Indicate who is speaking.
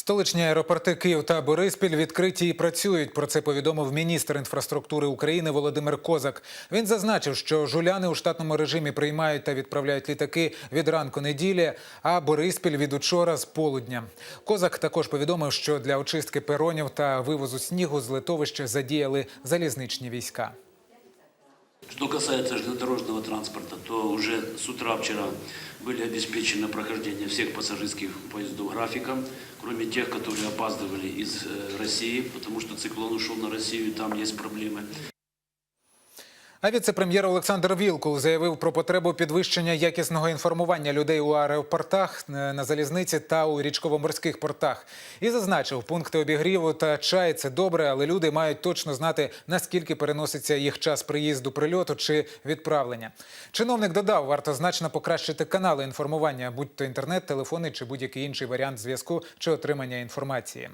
Speaker 1: Столичні аеропорти Київ та Бориспіль відкриті і працюють. Про це повідомив міністр інфраструктури України Володимир Козак. Він зазначив, що жуляни у штатному режимі приймають та відправляють літаки від ранку неділі, а Бориспіль від учора з полудня. Козак також повідомив, що для очистки перонів та вивозу снігу з литовища задіяли залізничні війська.
Speaker 2: Что касается железнодорожного транспорта, то уже с утра вчера были обеспечено прохождение всех пассажирских поездов графиком, кроме тех, которые опаздывали из э, России, потому что циклон ушел на Россию, и там есть проблемы.
Speaker 1: А віце-прем'єр Олександр Вілкул заявив про потребу підвищення якісного інформування людей у аеропортах, е, на залізниці та у річково-морських портах. І зазначив, пункти обігріву та чай це добре, але люди мають точно знати, наскільки переноситься їх час приїзду, прильоту чи відправлення. Чиновник додав, варто значно покращити канали інформування, будь то інтернет, телефони чи будь-який інший варіант зв'язку чи отримання інформації.